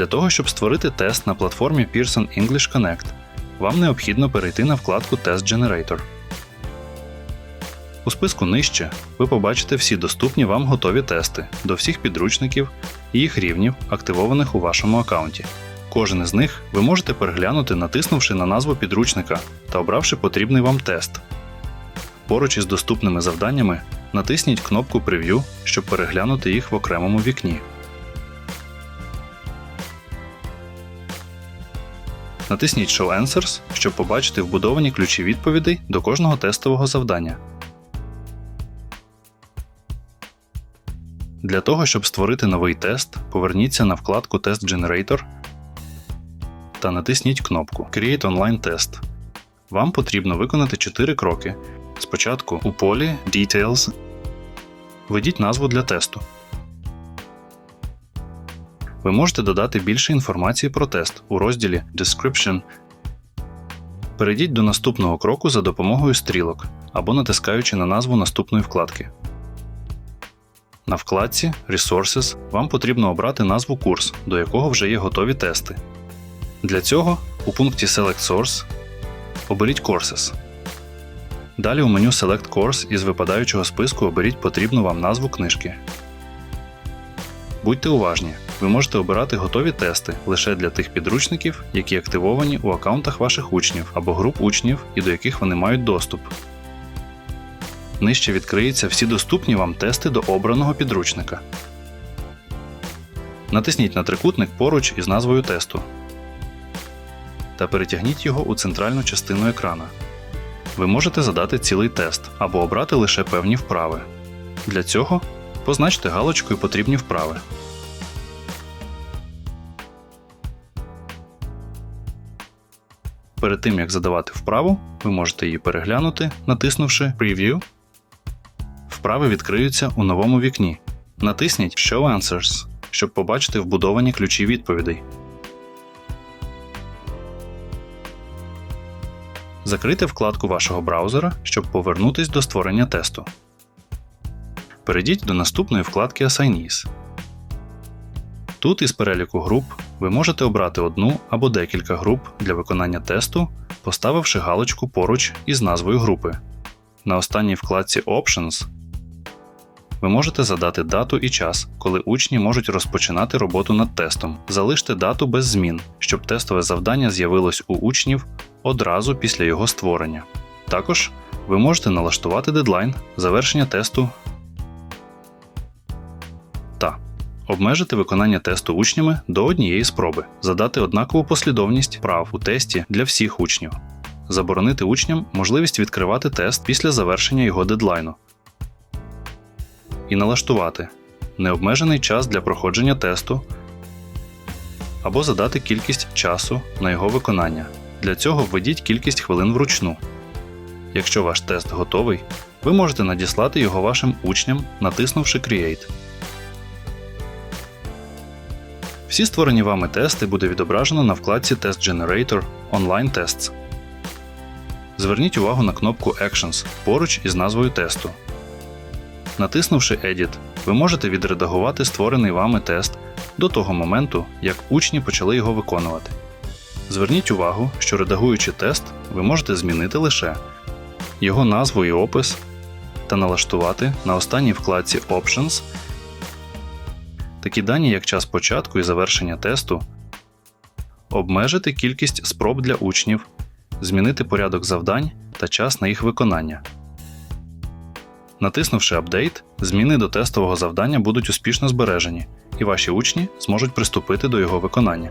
Для того, щоб створити тест на платформі Pearson English Connect, вам необхідно перейти на вкладку Test Generator. У списку нижче ви побачите всі доступні вам готові тести до всіх підручників і їх рівнів, активованих у вашому аккаунті. Кожен із них ви можете переглянути, натиснувши на назву підручника та обравши потрібний вам тест. Поруч із доступними завданнями натисніть кнопку Preview, щоб переглянути їх в окремому вікні. Натисніть Show Answers, щоб побачити вбудовані ключі відповідей до кожного тестового завдання. Для того, щоб створити новий тест, поверніться на вкладку Test Generator та натисніть кнопку Create Online Test. Вам потрібно виконати 4 кроки. Спочатку у полі Details введіть назву для тесту. Ви можете додати більше інформації про тест у розділі Description. Перейдіть до наступного кроку за допомогою стрілок або натискаючи на назву наступної вкладки. На вкладці Resources вам потрібно обрати назву курс, до якого вже є готові тести. Для цього у пункті Select Source оберіть Courses. Далі у меню Select Course із випадаючого списку оберіть потрібну вам назву книжки. Будьте уважні, ви можете обирати готові тести лише для тих підручників, які активовані у аккаунтах ваших учнів або груп учнів і до яких вони мають доступ. Нижче відкриються всі доступні вам тести до обраного підручника. Натисніть на трикутник поруч із назвою тесту та перетягніть його у центральну частину екрана. Ви можете задати цілий тест або обрати лише певні вправи. Для цього позначте галочкою потрібні вправи. Перед тим як задавати вправу, ви можете її переглянути, натиснувши Preview. Вправи відкриються у новому вікні. Натисніть Show Answers, щоб побачити вбудовані ключі відповідей. Закрийте вкладку вашого браузера, щоб повернутись до створення тесту. Перейдіть до наступної вкладки Assignees. Тут із переліку груп ви можете обрати одну або декілька груп для виконання тесту, поставивши галочку поруч із назвою групи. На останній вкладці Options ви можете задати дату і час, коли учні можуть розпочинати роботу над тестом. Залиште дату без змін, щоб тестове завдання з'явилось у учнів одразу після його створення. Також ви можете налаштувати дедлайн завершення тесту обмежити виконання тесту учнями до однієї спроби, задати однакову послідовність прав у тесті для всіх учнів, заборонити учням можливість відкривати тест після завершення його дедлайну і налаштувати необмежений час для проходження тесту або задати кількість часу на його виконання. Для цього введіть кількість хвилин вручну. Якщо ваш тест готовий, ви можете надіслати його вашим учням, натиснувши Create. Всі створені вами тести буде відображено на вкладці Test Generator Online Tests. Зверніть увагу на кнопку Actions поруч із назвою тесту. Натиснувши Edit, ви можете відредагувати створений вами тест до того моменту, як учні почали його виконувати. Зверніть увагу, що редагуючи тест, ви можете змінити лише його назву і опис та налаштувати на останній вкладці Options такі дані, як час початку і завершення тесту, обмежити кількість спроб для учнів, змінити порядок завдань та час на їх виконання. Натиснувши Update, зміни до тестового завдання будуть успішно збережені, і ваші учні зможуть приступити до його виконання.